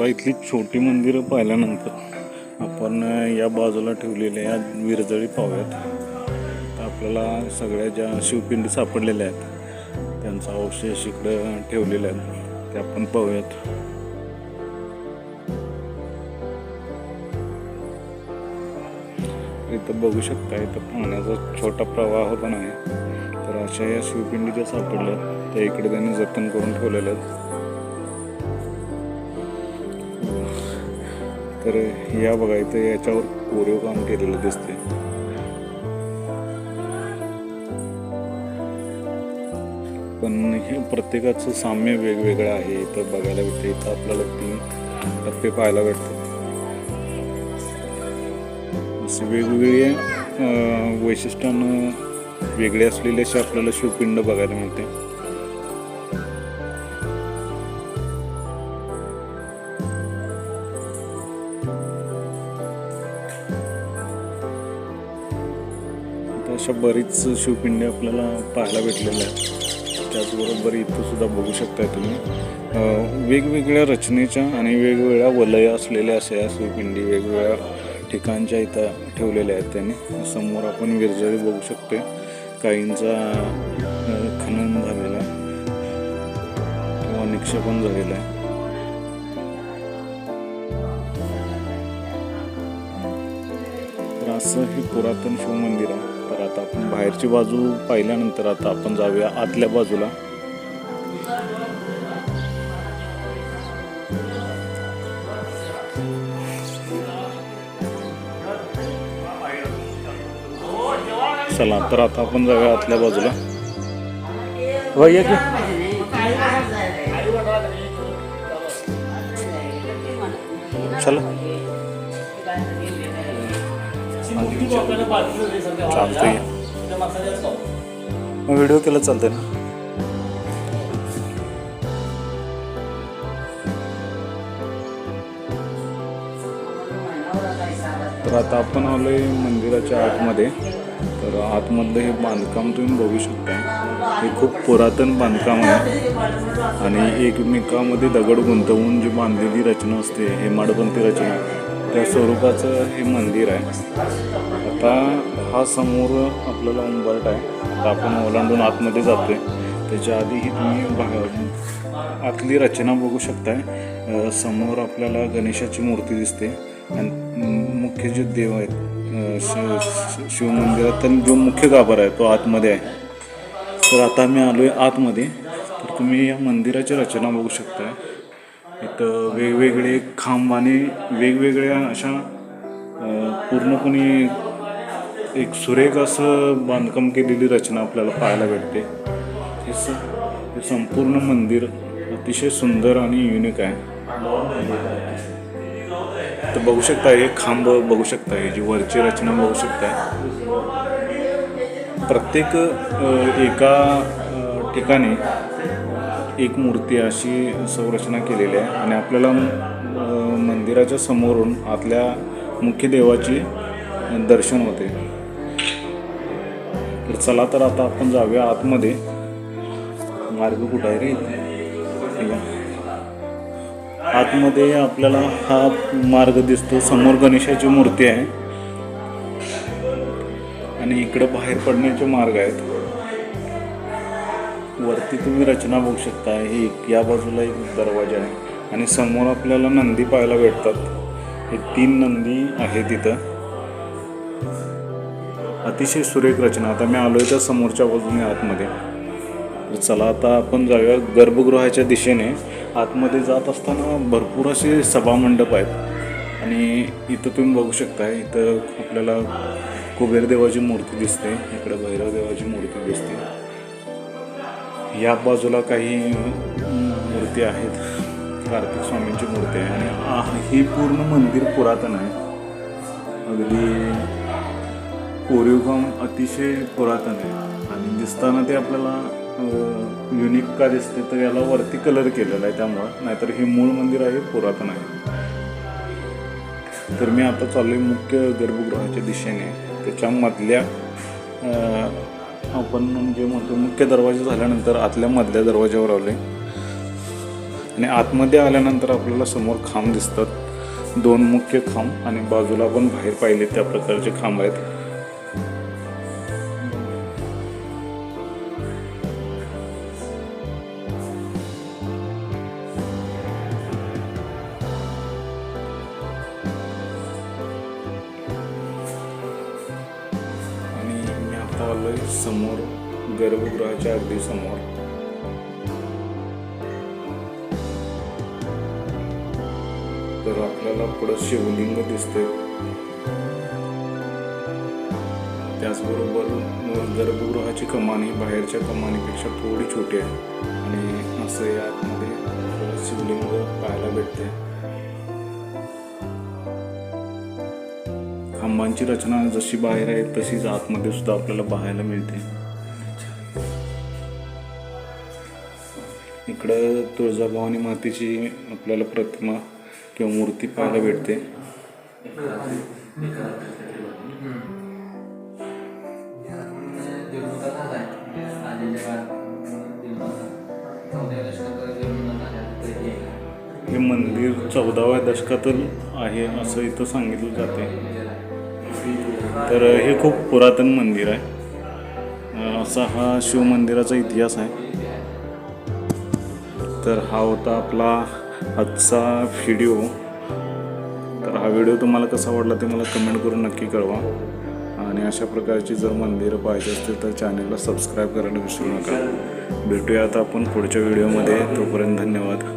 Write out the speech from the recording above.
चला इथली छोटी मंदिरं पाहिल्यानंतर आपण या बाजूला ठेवलेल्या या विरजळी पाहूयात. तर आपल्याला सगळ्या ज्या शिवपिंडी सापडलेल्या आहेत त्यांचा अवशेष इकडं ठेवलेले आहेत. ते आपण पाहूयात. इथं बघू शकता इथं पाण्याचा छोटा प्रवाह पण आहे. तर अशा या शिवपिंडी ज्या सापडल्या त्या इकडे त्यांनी जतन करून ठेवलेल्या आहेत. तर या बघा इथं याच्यावर कोरीव काम केलेलं दिसते पण हे प्रत्येकाचं साम्य वेगवेगळं आहे इथं बघायला भेटते. इथं आपल्याला तीन टप्पे पाहायला भेटतात. असे वेगवेगळे वैशिष्ट्यानं वेगळे असलेले असे आपल्याला शिवपिंड बघायला मिळते. अशा बरीच शिवपिंडी आपल्याला पाहायला भेटलेल्या आहेत. त्याचबरोबर इथं सुद्धा बघू शकताय तुम्ही. वेगवेगळ्या रचनेच्या आणि वेगवेगळ्या वलय असलेल्या अशा या शिवपिंडी वेगवेगळ्या ठिकाणच्या इथं ठेवलेल्या आहेत त्यांनी. समोर आपण विरजळी बघू शकतोय. काहींचा खनन झालेला आहे. किंवा निक्षेपण झालेलं आहे. असं हे पुरातन शिवमंदिर आहे. आता आपण बाहेरची बाजू पाहिल्यानंतर आता आपण जाऊया आतल्या बाजूला. चला तर आता आपण जाऊया आतल्या बाजूला. हो की. चला. चालतंय. मग व्हिडिओ केला चालतंय ना? तर आता आपण आलोय मंदिराच्या आतमध्ये. तर आतमधलं हे बांधकाम तुम्ही बघू शकता. हे खूप पुरातन बांधकाम आहे. आणि एकमेकामध्ये दगड गुंतवून जी बांधलेली रचना असते हे माडबंती रचना त्या स्वरूपाचं हे मंदिर आहे. आता हा समोर आपल्याला उंबरट आहे. आता आपण ओलांडून आतमध्ये जातोय. त्याच्या आधी ही तुम्ही आतली रचना बघू शकताय. समोर आपल्याला गणेशाची मूर्ती दिसते. आणि मुख्य जे देव आहेत शि- शिवमंदिरात तर जो मुख्य गाभारा आहे तो आतमध्ये आहे. तर आता मी आहे आतमध्ये. तर तुम्ही या मंदिराची रचना बघू शकताय. इथं वेगवेगळे खांब आणि वेगवेगळ्या अशा पूर्णपणे एक सुरेख असं बांधकाम केलेली रचना आपल्याला पाहायला भेटते. हे स हे संपूर्ण मंदिर अतिशय सुंदर आणि युनिक आहे. तर बघू शकता हे खांब बघू शकता हे जी वरची रचना बघू शकता. प्रत्येक एका ठिकाणी एक मूर्ती अशी संरचना केलेली आहे आणि आपल्याला मंदिराच्या समोरून आतल्या मुख्य देवाची दर्शन होते. तर चला तर आता आपण जाऊया आतमध्ये. मार्ग कुठं आहे रे? ठीक आहे. आतमध्ये आपल्याला हा मार्ग दिसतो. समोर गणेशाची मूर्ती आहे. आणि इकडे बाहेर पडण्याचे मार्ग आहेत. वरती तुम्ही रचना बघू शकता. हे एक- या बाजूला एक दरवाजा आहे. आणि समोर आपल्याला नंदी पाहायला भेटतात. हे तीन नंदी आहेत तिथं अतिशय सुरेख रचना. आता मी आलोय त्या समोरच्या बाजूने आतमध्ये. चला आता आपण जाऊया गर्भगृहाच्या दिशेने. आतमध्ये जात असताना भरपूर असे सभामंडप आहेत. आणि इथं तुम्ही बघू शकता इथं आपल्याला कुबेर देवाची मूर्ती दिसते इकडे भैरव देवाची मूर्ती दिसते. या बाजूला काही मूर्ती आहेत कार्तिक स्वामींची मूर्ती आहे. आणि हे पूर्ण मंदिर पुरातन आहे. अगदी कोरीवकाम अतिशय पुरातन आहे. आणि दिसताना ते आपल्याला युनिक का दिसते तर याला वरती कलर केलेला आहे त्यामुळं. नाहीतर हे मूळ मंदिर आहे पुरातन आहे. तर मी आता चाललोय मुख्य गर्भगृहाच्या दिशेने. त्याच्यामधल्या आपण म्हणजे म्हणतो मुख्य दरवाजा झाल्यानंतर आतल्या मधल्या दरवाज्यावर आले आणि आतमध्ये आल्यानंतर आपल्याला समोर खांब दिसतात. दोन मुख्य खांब आणि बाजूला पण बाहेर पाहिले त्या प्रकारचे खांब आहेत. ग्रंथालय समोर गर्भगृहाच्या अगदी समोर. तर आपल्याला पुढं शिवलिंग दिसते त्याचबरोबर गर्भगृहाची कमानी बाहेरच्या कमानीपेक्षा थोडी छोटी आहे. आणि असं यामध्ये आतमध्ये शिवलिंग पाहायला भेटते खांबांची रचना जशी बाहेर आहे तशीच आतमध्ये सुद्धा आपल्याला पाहायला मिळते. इकडं तुळजाभवानी मातेची आपल्याला प्रतिमा किंवा मूर्ती पाहायला भेटते. हे मंदिर चौदाव्या दशकातील आहे असं इथं सांगितलं जाते. तर हे खूप पुरातन मंदिर आहे. असा हा शिवमंदिराचा इतिहास आहे. तर हा होता आपला आजचा व्हिडिओ तर हा व्हिडिओ तुम्हाला कसा वाटला ते मला कमेंट करून नक्की कळवा. आणि अशा प्रकारची जर मंदिरं पाहिजे असतील तर चॅनलला सबस्क्राईब करायला विसरू नका. भेटूया आता आपण पुढच्या व्हिडिओमध्ये तोपर्यंत धन्यवाद.